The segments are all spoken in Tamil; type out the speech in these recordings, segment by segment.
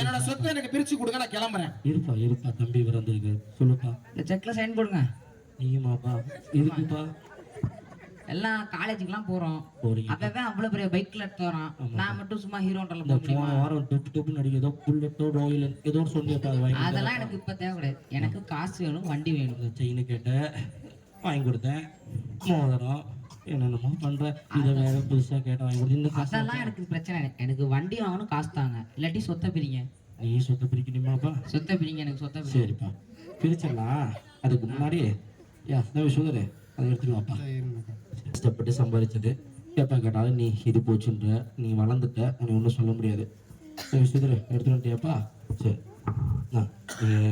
என்னோட சொத்தை எனக்கு பிரிச்சு கொடுங்க நான் கிளம்புறேன். இருப்பா இருப்பா தம்பி பிறந்திருக்கு. சொல்லுப்பா. இந்த செக்ல சைன் போடுங்க. நீயுமாப்பா. இருக்குப்பா எல்லாம் காலேஜுக்குலாம் போறோம். அவன் அவ்வளவு பெரிய பைக்ல எடுத்து வரான் நான் மட்டும் சும்மா ஹீரோன்றல போன வாரம் டொப்பு டொப்பு நடிக்க ஏதோ புல்லட்டோ ராயல் ஏதோ வாங்கி அதெல்லாம் எனக்கு இப்ப தேவை கிடையாது எனக்கு காசு வேணும் வண்டி வேணும். செயினு கேட்டேன். வாங்கி கொடுத்தேன். மோதிரம். என்னென்னமோ பண்ற இதை வேற புதுசா கேட்டேன் வாங்கி கொடுத்து. இந்த காசு அதெல்லாம் எனக்கு பிரச்சனை இல்லை. எனக்கு வண்டி வாங்கணும் காசு தாங்க. இல்லாட்டி சொத்தை பிரிங்க. நீ சொத்தை பிரிக்கணுமாப்பா? சொத்தை பிரிங்க எனக்கு சொத்தை பிரிங்க. சரிப்பா. பிரிச்சிடலாம். அதுக்கு முன்னாடி யா தம்பி சுகரு. அதை எடுத்துட்டு வாப்பா. கஷ்டப்பட்டு சம்பாதிச்சது எப்போ கேட்டாலும் நீ இது போச்சுன்ற நீ வளர்ந்துட்ட உன்னை ஒன்றும் சொல்ல முடியாது. சரி சுகரு எடுத்துட்டு வந்துட்டியாப்பா? சரி. ஆ,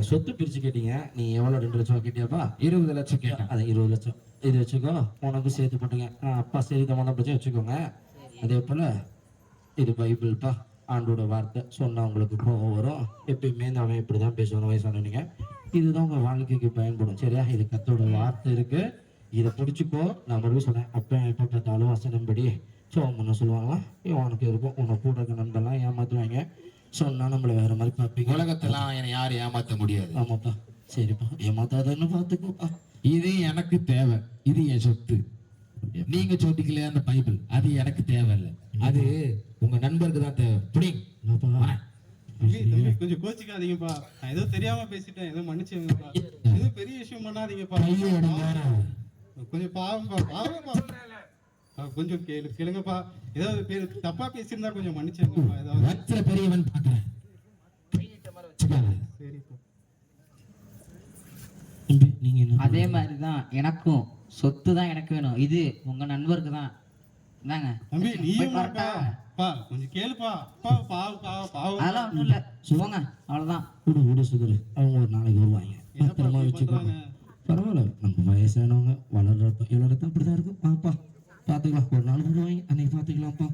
சொத்து பிரிச்சு கேட்டீங்க நீ எவ்வளோ ரெண்டு லட்சம் கேட்டியாப்பா இருபது லட்சம் கேட்டேன். அது இருபது லட்சம். இது வச்சுக்கோ உனக்கு சேர்த்து போட்டுங்க அப்பா சரி தமான பிரச்சனை வச்சுக்கோங்க. அதே போல் இது பைபிள்ப்பா ஆண்டோட வார்த்தை. சொன்னா உங்களுக்கு கோவம் வரும். எப்பயுமே இந்த அவன் இப்படி தான் பேசுவாங்க வயசானவங்க இதுதான் உங்கள் வாழ்க்கைக்கு பயன்படும் சரியா? இது கத்தோட வார்த்தை இருக்கு. இதை பிடிச்சிக்கோ நான் மறுபடியும் சொன்னேன் அப்போ எப்போ பார்த்தாலும் வசனம்படி சோம் பண்ண சொல்லுவாங்களாம் இவனுக்கு இருக்கும் உன்னை கூட இருக்க நண்பர்லாம் ஏமாத்துவாங்க. சொன்னா நம்மளை வேற மாதிரி பார்ப்பீங்க. உலகத்தெல்லாம் என்னை யாரும் ஏமாத்த முடியாது. ஆமாப்பா. சரிப்பா. ஏமாத்தாதன்னு பார்த்துக்கோப்பா. இது எனக்கு தேவை. இது என் சொத்து. நீங்க சொன்னீங்களே அந்த பைபிள். அது எனக்கு தேவையில்லை. அது உங்க நண்பருக்கு தான் தேவை. புடிங் கொஞ்சம் கோச்சிக்காதீங்கப்பா. நான் ஏதோ தெரியாம பேசிட்டேன். ஏதோ மன்னிச்சுங்கப்பா எதுவும் பெரிய விஷயம் பண்ணாதீங்கப்பா. கொஞ்சம் பாவம்பா பாவம்பா ஆ, கொஞ்சம் கேளு கேளுங்கப்பா. ஏதாவது பேர் தப்பா பேசியிருந்தா கொஞ்சம் மன்னிச்சுங்கப்பா ஏதாவது. வச்சிர பெரியவன் பாக்குறேன் நீங்க அதே மாதிரி தான் எனக்கும். சொத்து தான் எனக்கு வேணும். இது உங்க நண்பருக்கு தான் இந்தாங்க. தம்பி வரட்டா? பா கொஞ்சம் கேளுப்பா. அப்பா பாவம் பாவம் பாவம். அதெல்லாம் ஒன்றும் இல்லை. போங்க அவ்வளோதான் விடு விடு சுகரு. அவங்க ஒரு நாளைக்கு வருவாங்க. பத்திரமா வச்சுக்கோங்க? பரவாயில்ல. நம்ம வயசானவங்க வளர்றப்ப எல்லாருக்கும் அப்படிதான் இருக்கும். பாப்பா Fatih lah kurang kurang, ani Fatih lampau.